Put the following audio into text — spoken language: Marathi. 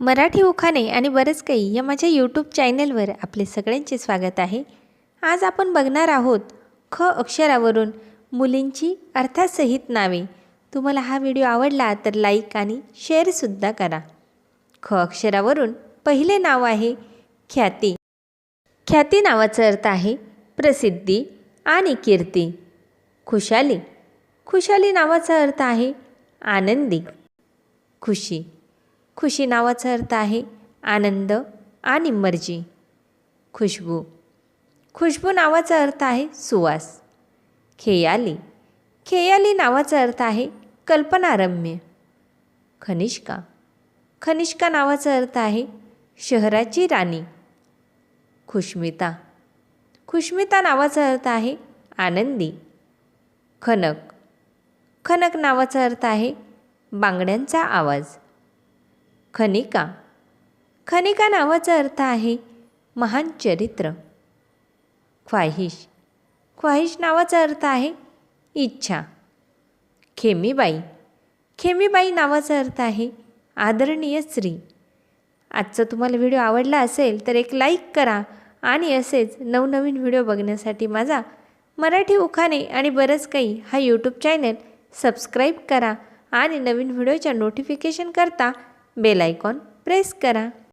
मराठी उखाणे आणि बरंच काही या माझ्या यूट्यूब चॅनलवर आपले सगळ्यांचे स्वागत आहे. आज आपण बघणार आहोत ख अक्षरावरून मुलींची अर्थासहित नावे. तुम्हाला हा व्हिडिओ आवडला तर लाईक आणि शेअरसुद्धा करा. ख अक्षरावरून पहिले नाव आहे ख्याती. ख्याती नावाचा अर्थ आहे प्रसिद्धी आणि कीर्ती. खुशाली. खुशाली नावाचा अर्थ आहे आनंदी. खुशी. खुशी नावाचा अर्थ आहे आनंद आणि मर्जी. खुशबू. खुशबू नावाचा अर्थ आहे सुवास. खेयाली. खेयाली नावाचा अर्थ आहे कल्पनारम्य. खनिष्का. खनिष्का नावाचा अर्थ आहे शहराची राणी. खुश्मिता खुश्मिता नावाचा अर्थ आहे आनंदी. खनक. खनक नावाचा अर्थ आहे बांगड्यांचा आवाज. खनिका. खनिका नावाचा अर्थ आहे महान चरित्र. ख्वाहिश. ख्वाहिश नावाचा अर्थ आहे इच्छा. खेमीबाई. खेमीबाई नावाचा अर्थ आहे आदरणीय स्त्री. आजचा तुम्हाला व्हिडिओ आवडला असेल तर एक लाईक करा आणि असेच नवनवीन व्हिडिओ बघण्यासाठी माझा मराठी उखाणे आणि बरंच काही हा यूट्यूब चॅनल सबस्क्राईब करा आणि नवीन व्हिडिओच्या नोटिफिकेशन करता बेल आयकॉन प्रेस करा.